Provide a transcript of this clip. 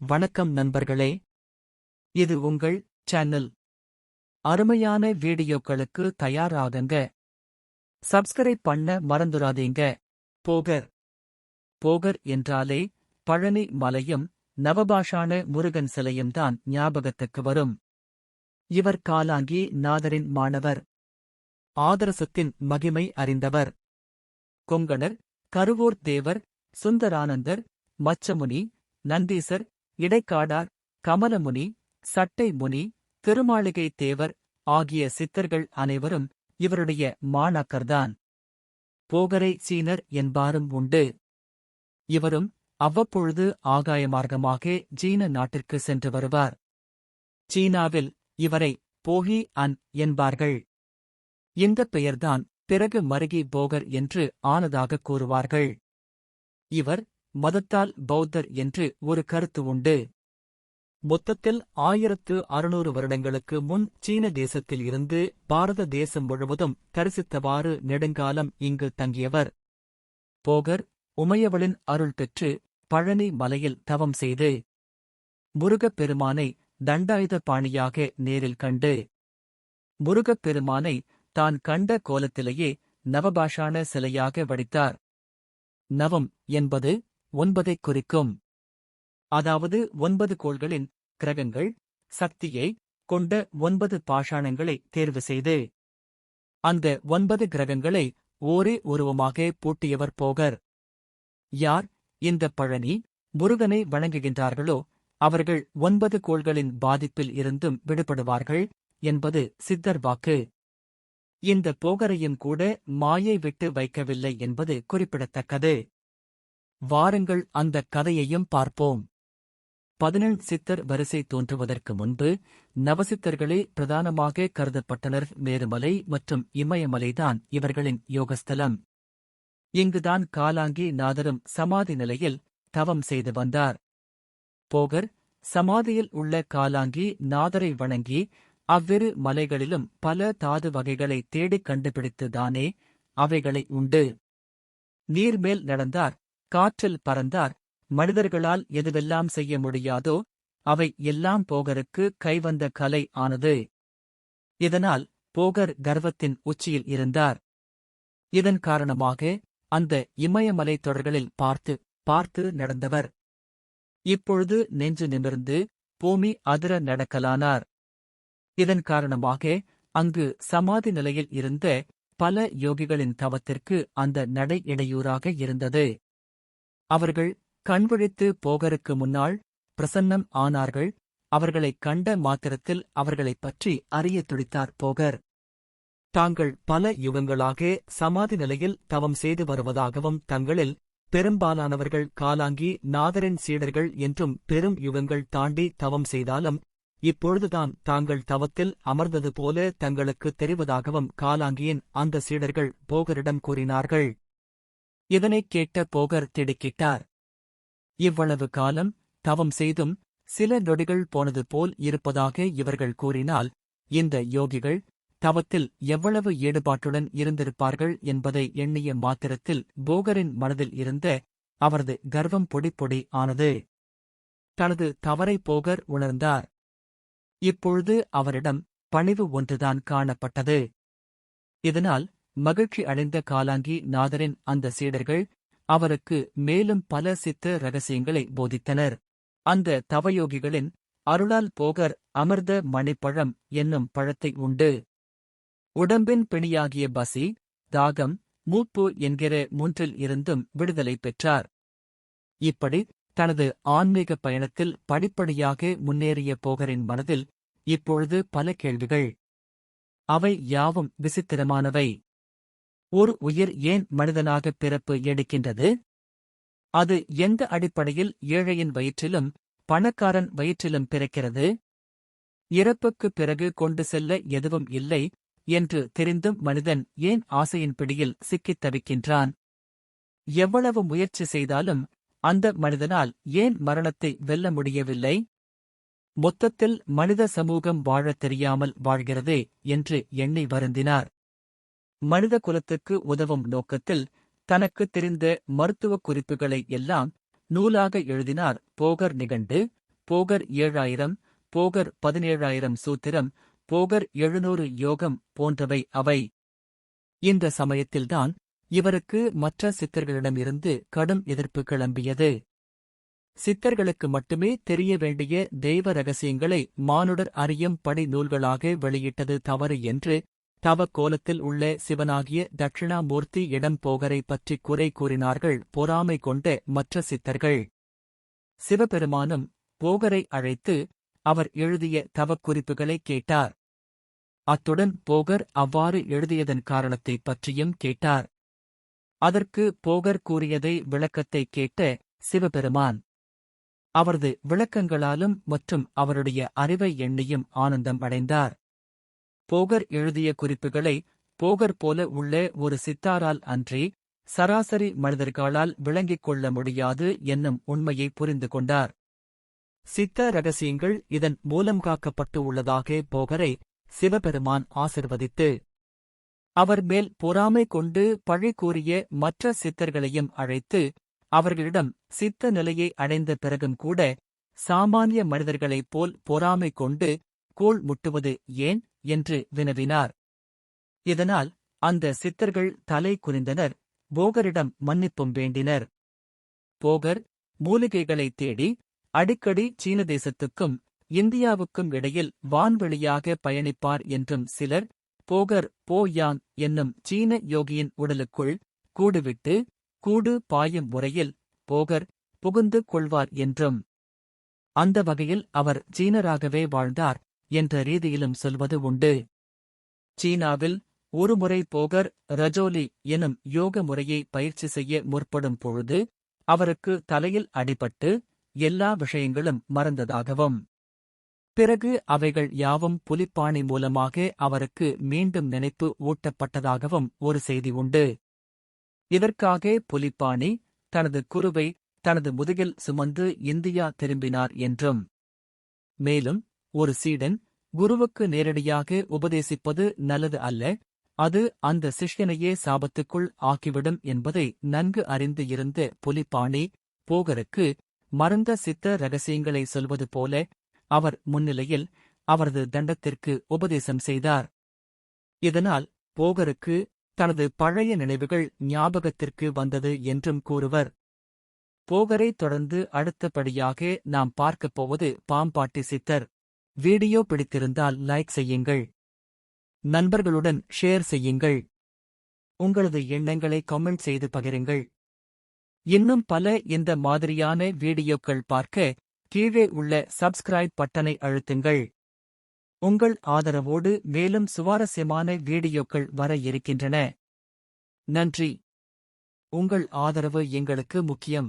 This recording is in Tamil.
வணக்கம் நண்பர்களே. இது உங்கள் சேனல் அருமையான வீடியோக்களுக்கு தயாராகுங்க. சப்ஸ்கிரைப் பண்ண மறந்துடாதீங்க. போகர். போகர் என்றாலே பழனி மலையும் நவபாஷான முருகன் சிலையும் தான் ஞாபகத்துக்கு வரும். இவர் காலாங்கி நாதரின் மாணவர். ஆதரசத்தின் மகிமை அறிந்தவர். கொங்கணர் கருவூர் தேவர் சுந்தரானந்தர் மச்சமுனி நந்தீசர் இடைக்காடார் கமலமுனி சட்டை முனி திருமாளிகை தேவர் ஆகிய சித்தர்கள் அனைவரும் இவருடைய மாணாக்கர்தான். போகரை சீனர் என்பாரும் உண்டு. இவரும் அவ்வப்பொழுது ஆகாய மார்க்கமாக சீன நாட்டிற்கு சென்று வருவார். சீனாவில் இவரை போகி அன் என்பார்கள். இந்த பெயர்தான் பிறகு மருகி போகர் என்று ஆனதாக கூறுவார்கள். இவர் மதத்தால் பௌத்தர் என்று ஒரு கருத்து உண்டு. மொத்தத்தில் ஆயிரத்து அறுநூறு வருடங்களுக்கு முன் சீன தேசத்தில் இருந்து பாரத தேசம் முழுவதும் தரிசித்தவாறு நெடுங்காலம் இங்கு தங்கியவர். போகர் உமையவளின் அருள் பெற்று பழனி மலையில் தவம் செய்து முருகப் பெருமானை தண்டாயுத பாணியாக நேரில் கண்டு முருகப் பெருமானை தான் கண்ட கோலத்திலேயே நவபாஷான சிலையாக வடித்தார். நவம் என்பது ஒன்பதைக் குறிக்கும். அதாவது ஒன்பது கோள்களின் கிரகங்கள் சக்தியை கொண்ட ஒன்பது பாஷாணங்களை தேர்வு செய்து அந்த ஒன்பது கிரகங்களை ஒரே உருவமாக பூட்டியவர் போகர். யார் இந்த பழனி முருகனை வணங்குகின்றார்களோ அவர்கள் ஒன்பது கோள்களின் பாதிப்பில் இருந்தும் விடுபடுவார்கள் என்பது சித்தர் வாக்கு. இந்த போகரையும் கூட மாயை விட்டு வைக்கவில்லை என்பது குறிப்பிடத்தக்கது. வாருங்கள் அந்த கதையையும் பார்ப்போம். பதினெண் சித்தர் வரிசை தோன்றுவதற்கு முன்பு நவசித்தர்களே பிரதானமாக கருதப்பட்டனர். மேருமலை மற்றும் இமயமலைதான் இவர்களின் யோகஸ்தலம். இங்குதான் காலாங்கி நாதரும் சமாதி நிலையில் தவம் செய்து வந்தார். போகர் சமாதியில் உள்ள காலாங்கி நாதரை வணங்கி அவ்விரு மலைகளிலும் பல தாது வகைகளை தேடிக் கண்டுபிடித்துதானே அவைகளை உண்டு. நீர்மேல் நடந்தார். காற்றில் பறந்தார். மனிதர்களால் எதுவெல்லாம் செய்ய முடியாதோ அவை எல்லாம் போகருக்கு கைவந்த கலை ஆனது. இதனால் போகர் கர்வத்தின் உச்சியில் இருந்தார். இதன் காரணமாக அந்த இமயமலை தொடர்களில் பார்த்து பார்த்து நடந்தவர். இப்பொழுது நெஞ்சு நிமிர்ந்து பூமி அதிர நடக்கலானார். இதன் காரணமாக அங்கு சமாதி நிலையில் இருந்த பல யோகிகளின் தவத்திற்கு அந்த நடை இடையூறாக இருந்தது. அவர்கள் கண்விழித்து போகருக்கு முன்னால் பிரசன்னம் ஆனார்கள். அவர்களைக் கண்ட மாத்திரத்தில் அவர்களைப் பற்றி அறிய துடித்தார் போகர். தாங்கள் பல யுகங்களாக சமாதி நிலையில் தவம் செய்து வருவதாகவும் தங்களில் பெரும்பாலானவர்கள் காலாங்கி நாதரின் சீடர்கள் என்றும் பெரும் யுகங்கள் தாண்டி தவம் செய்தாலும் இப்பொழுதுதான் தாங்கள் தவத்தில் அமர்ந்தது போல தங்களுக்கு தெரிவதாகவும் காலாங்கியின் அந்த சீடர்கள் போகரிடம் கூறினார்கள். இதனைக் கேட்ட போகர் திடுக்கிட்டார். இவ்வளவு காலம் தவம் செய்தும் சில நொடிகள் போனது போல் இருப்பதாக இவர்கள் கூறினால் இந்த யோகிகள் தவத்தில் எவ்வளவு ஈடுபாட்டுடன் இருந்திருப்பார்கள் என்பதை எண்ணிய மாத்திரத்தில் போகரின் மனதில் இருந்த அவரது கர்வம் பொடி பொடி ஆனது. தனது தவறை போகர் உணர்ந்தார். இப்பொழுது அவரிடம் பணிவு ஒன்றுதான் காணப்பட்டது. இதனால் மகிழ்ச்சி அடைந்த காலாங்கி நாதரின் அந்த சீடர்கள் அவருக்கு மேலும் பல சித்த ரகசியங்களை போதித்தனர். அந்த தவயோகிகளின் அருளால் போகர் அமிர்த மணிப்பழம் என்னும் பழத்தை உண்டு. உடம்பின் பிணியாகிய பசி தாகம் மூப்பு என்கிற மூன்றில் இருந்தும் விடுதலை பெற்றார். இப்படி தனது ஆன்மீக பயணத்தில் படிப்படியாக முன்னேறிய போகரின் மனதில் இப்பொழுது பல கேள்விகள். அவை யாவும் விசித்திரமானவை. ஒரு உயிர் ஏன் மனிதனாக பிறப்பு எடுக்கின்றது? அது எந்த அடிப்படையில் ஏழையின் வயிற்றிலும் பணக்காரன் வயிற்றிலும் பிறக்கிறது? இறப்புக்குப் பிறகு கொண்டு செல்ல எதுவும் இல்லை என்று தெரிந்தும் மனிதன் ஏன் ஆசையின் பிடியில் சிக்கித் தவிக்கின்றான்? எவ்வளவு முயற்சி செய்தாலும் அந்த மனிதனால் ஏன் மரணத்தை வெல்ல முடியவில்லை? மொத்தத்தில் மனித சமூகம் வாழத் தெரியாமல் வாழ்கிறதே என்று எண்ணி வருந்தினார். மனித குலத்துக்கு உதவும் நோக்கத்தில் தனக்குத் தெரிந்த மருத்துவக் குறிப்புகளை எல்லாம் நூலாக எழுதினார். போகர் நிகண்டு போகர் ஏழாயிரம் போகர் பதினேழாயிரம் சூத்திரம் போகர் எழுநூறு யோகம் போன்றவை அவை. இந்த சமயத்தில்தான் இவருக்கு மற்ற சித்தர்களிடமிருந்து கடும் எதிர்ப்பு கிளம்பியது. சித்தர்களுக்கு மட்டுமே தெரிய வேண்டிய தெய்வ ரகசியங்களை மானுடர் அறியும் படி நூல்களாக வெளியிட்டது தவறு என்று தவக்கோலத்தில் உள்ள சிவனாகிய தட்சிணாமூர்த்தி இடம் போகரை பற்றி குறை கூறினார்கள். பொறாமை கொண்ட மற்ற சித்தர்கள் சிவபெருமானும் போகரை அழைத்து அவர் எழுதிய தவக்குறிப்புகளை கேட்டார். அத்துடன் போகர் அவ்வாறு எழுதியதன் காரணத்தைப் பற்றியும் கேட்டார். அதற்கு போகர் கூறியதை விளக்கத்தை கேட்ட சிவபெருமான் அவரது விளக்கங்களாலும் மற்றும் அவருடைய அறிவை எண்ணியும் ஆனந்தம் அடைந்தார். போகர் எழுதிய குறிப்புகளை போகர் போல உள்ள ஒரு சித்தாரால் அன்றி சராசரி மனிதர்களால் விளங்கிக் கொள்ள முடியாது என்னும் உண்மையை புரிந்து கொண்டார். சித்த ரகசியங்கள் இதன் மூலம் காக்கப்பட்டு உள்ளதாக போகரை சிவபெருமான் ஆசிர்வதித்து அவர் மேல் பொறாமை கொண்டு பழி கூறிய மற்ற சித்தர்களையும் அழைத்து அவர்களிடம் சித்த நிலையை அடைந்த பிறகும் கூட சாமானிய மனிதர்களைப் போல் பொறாமை கொண்டு கோள் முட்டுவது ஏன்? என்று வினவினார். இதனால் அந்த சித்தர்கள் தலை குனிந்தனர் போகரிடம் மன்னிப்பும் வேண்டினர். போகர் மூலிகைகளைத் தேடி அடிக்கடி சீன தேசத்துக்கும் இந்தியாவுக்கும் இடையில் வான்வெளியாக பயணிப்பார் என்றும் சிலர் போகர் போ யாங் என்னும் சீன யோகியின் உடலுக்குள் கூடுவிட்டு கூடு பாயும் முறையில் போகர் புகுந்து கொள்வார் என்றும். அந்த வகையில் அவர் சீனராகவே வாழ்ந்தார். என்ற ரீதியிலும் சொல்வது உண்டு. சீனாவில் ஒருமுறை போகர் ரஜோலி எனும் யோக முறையை பயிற்சி செய்ய முற்படும் பொழுது அவருக்கு தலையில் அடிபட்டு எல்லா விஷயங்களும் மறந்ததாகவும். பிறகு அவைகள் யாவும் புலிப்பாணி மூலமாக அவருக்கு மீண்டும் நினைப்பு ஊட்டப்பட்டதாகவும் ஒரு செய்தி உண்டு. இதற்காக புலிப்பாணி தனது குருவை தனது முதுகில் சுமந்து இந்தியா திரும்பினார் என்றும். மேலும் ஒரு சீடன் குருவுக்கு நேரடியாக உபதேசிப்பது நல்லது அல்ல அது அந்த சிஷ்யனையே சாபத்துக்குள் ஆக்கிவிடும் என்பதை நன்கு அறிந்து இருந்த புலிப்பாணி போகருக்கு மறந்த சித்த ரகசியங்களை சொல்வது போல அவர் முன்னிலையில் அவரது தண்டத்திற்கு உபதேசம் செய்தார். இதனால் போகருக்கு தனது பழைய நினைவுகள் ஞாபகத்திற்கு வந்தது என்றும் கூறுவர். போகரை தொடர்ந்து அடுத்தபடியாக நாம் பார்க்கப் போவது பாம்பாட்டி சித்தர். வீடியோ பிடித்திருந்தால் லைக் செய்யுங்கள். நண்பர்களுடன் ஷேர் செய்யுங்கள். உங்களது எண்ணங்களை கமெண்ட் செய்து பகிருங்கள். இன்னும் பல இந்த மாதிரியான வீடியோக்கள் பார்க்க கீழே உள்ள சப்ஸ்கிரைப் பட்டனை அழுத்துங்கள். உங்கள் ஆதரவோடு மேலும் சுவாரஸ்யமான வீடியோக்கள் வர இருக்கின்றன. நன்றி. உங்கள் ஆதரவு எங்களுக்கு முக்கியம்.